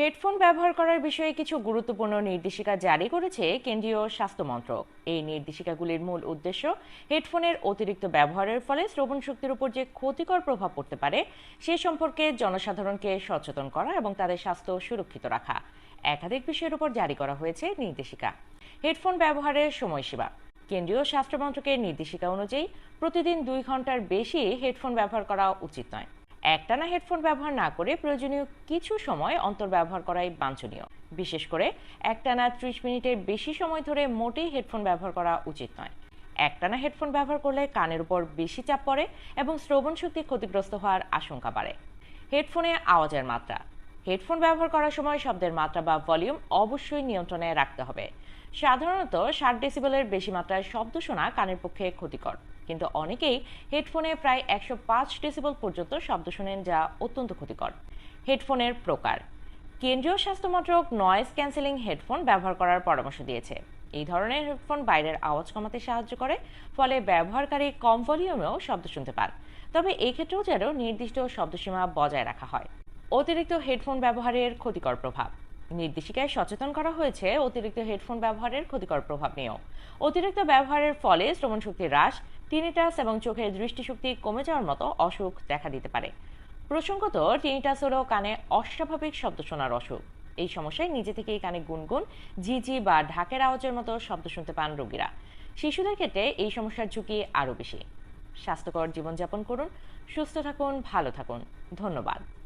Headphone ব্যবহার করার বিষয়ে কিছু গুরুত্বপূর্ণ নির্দেশিকা জারি করেছে কেন্দ্রীয় স্বাস্থ্য মন্ত্রক। এই নির্দেশিকাগুলির মূল উদ্দেশ্য হেডফোনের অতিরিক্ত ব্যবহারের ফলে শ্রবণ শক্তির উপর যে ক্ষতিকর প্রভাব পড়তে পারে, সে সম্পর্কে জনসাধারণকে সচেতন করা এবং তাদের স্বাস্থ্য সুরক্ষিত রাখা। একাধিক বিষয়ের উপর জারি করা হয়েছে নির্দেশিকা। হেডফোন ব্যবহারের সময়সীমা। কেন্দ্রীয় স্বাস্থ্য মন্ত্রকের নির্দেশিকা অনুযায়ী প্রতিদিন দুই ঘণ্টার বেশি হেডফোন ব্যবহার করা উচিত নয়। একটানা হেডফোন ব্যবহার না করে প্রয়োজনীয় কিছু সময় অন্তর ব্যবহার করাই বাঞ্ছনীয়। বিশেষ করে একটানা ত্রিশ মিনিটের বেশি সময় ধরে মোটেই হেডফোন ব্যবহার করা উচিত নয়। একটানা হেডফোন ব্যবহার করলে কানের উপর বেশি চাপ পড়ে এবং শ্রবণ শক্তি ক্ষতিগ্রস্ত হওয়ার আশঙ্কা বাড়ে। হেডফোনে আওয়াজের মাত্রা। হেডফোন ব্যবহার করার সময় শব্দের মাত্রা বা ভলিউম অবশ্যই নিয়ন্ত্রণে রাখতে হবে। সাধারণত ষাট ডেসিবেলের বেশি মাত্রায় শব্দ শোনা কানের পক্ষে ক্ষতিকর। কিন্তু অনেকেই হেডফোনে প্রায় একশো পাঁচ ডেসিবেল পর্যন্ত শব্দ শোনেন যা অত্যন্ত ক্ষতিকর। হেডফোনের প্রকার। কেন্দ্রীয় স্বাস্থ্য মন্ত্রক নয়েজ ক্যান্সেলিং হেডফোন ব্যবহার করার পরামর্শ দিয়েছে। এই ধরনের হেডফোন বাইরের আওয়াজ কমাতে সাহায্য করে, ফলে ব্যবহারকারী কম ভলিউমেও শব্দ শুনতে পান। তবে এই ক্ষেত্রেও যেন নির্দিষ্ট শব্দসীমা বজায় রাখা হয়। অতিরিক্ত হেডফোন ব্যবহারের ক্ষতিকর প্রভাব। নির্দেশিকায় সচেতন করা হয়েছে, অতিরিক্ত হেডফোন ব্যবহারের ক্ষতিকর প্রভাব নিয়েও। অতিরিক্ত ব্যবহারের ফলে শ্রবণ শক্তি হ্রাস টিনিটাস এবং চোখের দৃষ্টিশক্তি কমে যাওয়ার মতো অসুখ দেখা দিতে পারে। প্রসঙ্গত টিনিটাস হলো কানে অস্বাভাবিক শব্দ শোনার অসুখ। এই সমস্যায় নিজে থেকেই কানে গুনগুন, ঝিঝি বা ঢাকের আওয়াজের মতো শব্দ শুনতে পান রোগীরা। শিশুদের ক্ষেত্রে এই সমস্যার ঝুঁকি আরও বেশি। স্বাস্থ্যকর জীবনযাপন করুন, সুস্থ থাকুন, ভালো থাকুন। ধন্যবাদ।